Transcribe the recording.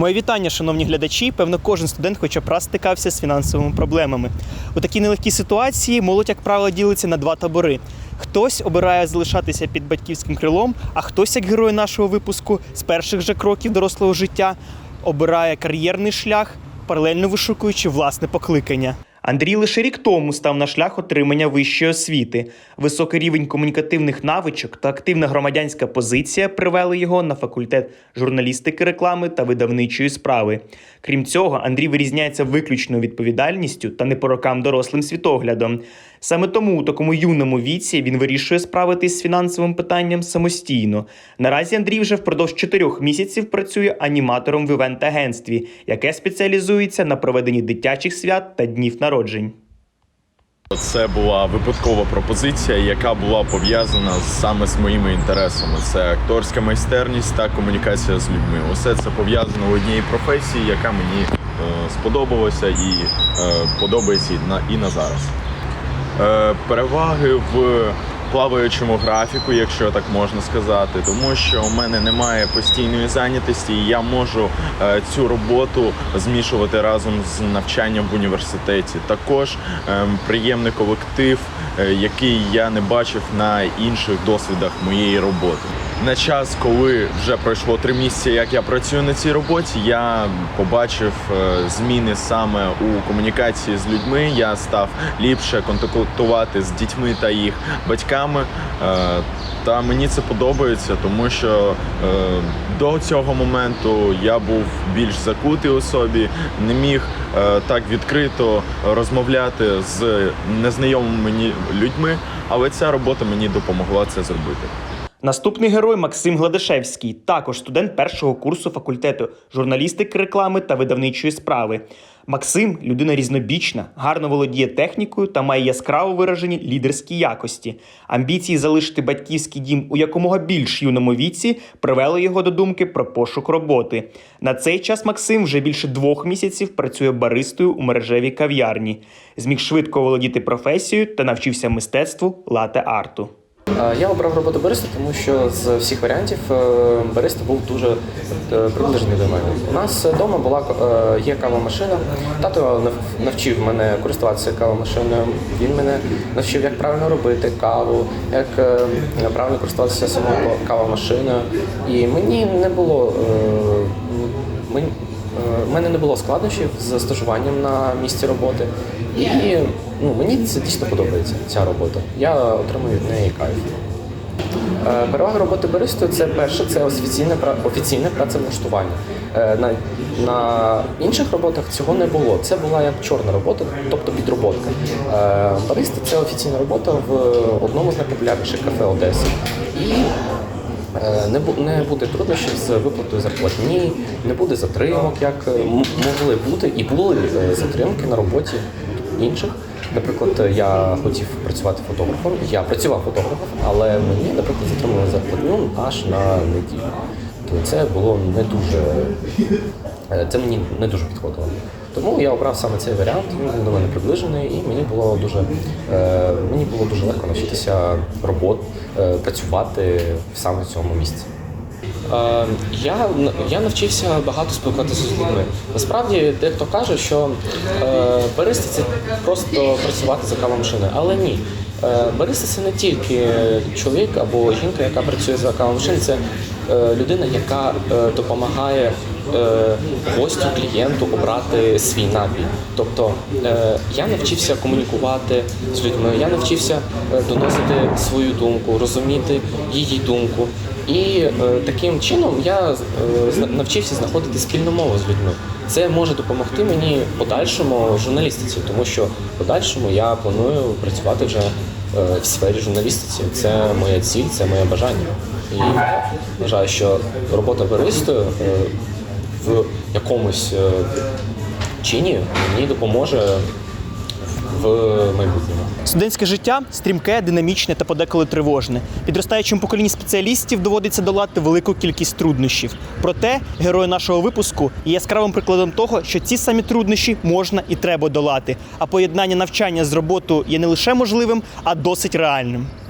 Моє вітання, шановні глядачі. Певно, кожен студент хоча б раз стикався з фінансовими проблемами. У такій нелегкій ситуації молодь, як правило, ділиться на два табори. Хтось обирає залишатися під батьківським крилом, а хтось, як герой нашого випуску, з перших же кроків дорослого життя обирає кар'єрний шлях, паралельно вишукуючи власне покликання. Андрій лише рік тому став на шлях отримання вищої освіти. Високий рівень комунікативних навичок та активна громадянська позиція привели його на факультет журналістики, реклами та видавничої справи. Крім цього, Андрій вирізняється виключною відповідальністю та не по рокам дорослим світоглядом. Саме тому у такому юному віці він вирішує справитись з фінансовим питанням самостійно. Наразі Андрій вже впродовж чотирьох місяців працює аніматором в івент-агентстві, яке спеціалізується на проведенні дитячих свят та днів народжень. Це була випадкова пропозиція, яка була пов'язана саме з моїми інтересами. Це акторська майстерність та комунікація з людьми. Усе це пов'язано в одній професії, яка мені е, сподобалася і е, подобається і на, і на зараз. Е, переваги в плаваючому графіку, якщо так можна сказати, тому що у мене немає постійної зайнятості, і я можу е, цю роботу змішувати разом з навчанням в університеті. Також е, приємний колектив, е, який я не бачив на інших досвідах моєї роботи. На час, коли вже пройшло три місяці, як я працюю на цій роботі, я побачив е, зміни саме у комунікації з людьми. Я став ліпше контактувати з дітьми та їх батьками. Е, Та мені це подобається, тому що е, до цього моменту я був більш закутий у собі, не міг так відкрито розмовляти з незнайомими людьми, але ця робота мені допомогла це зробити. Наступний герой Максим Гладишевський, також студент першого курсу факультету журналістики, реклами та видавничої справи. Максим людина різнобічна, гарно володіє технікою та має яскраво виражені лідерські якості. Амбіції залишити батьківський дім у якомога більш юному віці привели його до думки про пошук роботи. На цей час Максим вже більше двох місяців працює баристою у мережевій кав'ярні. Зміг швидко володіти професією та навчився мистецтву лате-арту. Е, Я обрав роботу бариста, тому що з всіх варіантів е, був дуже е, приближений до мене. У нас вдома була е, є кавомашина. Тато нав- навчив мене користуватися кавомашиною. Він мене навчив, як правильно робити каву, як е, правильно користуватися самою кавомашиною. І мені не було е, мені, е, в мене не було складнощів з стажуванням на місці роботи. І ну, мені це дійсно подобається, ця робота. Я отримую від неї кайф. Е, Перевага роботи баристою це перше, це офіційне офіційне працевлаштування. Е, На, на інших роботах цього не було. Це була як чорна робота, тобто підроботка. Е, Бариста це офіційна робота в одному з найпопулярніших кафе Одеси. І Не, не буде труднощів з виплатою зарплатні, не буде затримок, як е, могли бути, і були е, затримки на роботі інших. Наприклад, я хотів працювати фотографом, я працював фотографом, але мені, наприклад, затримали зарплатню аж на неділю. То це було не дуже е, це мені не дуже підходило. Тому я обрав саме цей варіант, він був до мене приближений, і мені було дуже е, мені було дуже легко навчитися робот, е, працювати саме в цьому місці. Е, я, я навчився багато спілкуватися з людьми. Насправді, дехто каже, що е, бариста це просто працювати за кавомашиною, але ні. Е, бариста це не тільки чоловік або жінка, яка працює за кавомашиною, це е, людина, яка е, допомагає гостю, клієнту обрати свій напій. Тобто я навчився комунікувати з людьми, я навчився доносити свою думку, розуміти її думку. І таким чином я навчився знаходити спільну мову з людьми. Це може допомогти мені подальшому журналістиці, тому що в подальшому я планую працювати вже е, в сфері журналістиці. Це моя ціль, це моє бажання. І я вважаю, що робота баристою е, в якомусь е, чині мені допоможе в майбутньому. Студентське життя стрімке, динамічне та подеколи тривожне. Підростаючому поколінню спеціалістів доводиться долати велику кількість труднощів. Проте герої нашого випуску є яскравим прикладом того, що ці самі труднощі можна і треба долати. А поєднання навчання з роботою є не лише можливим, а досить реальним.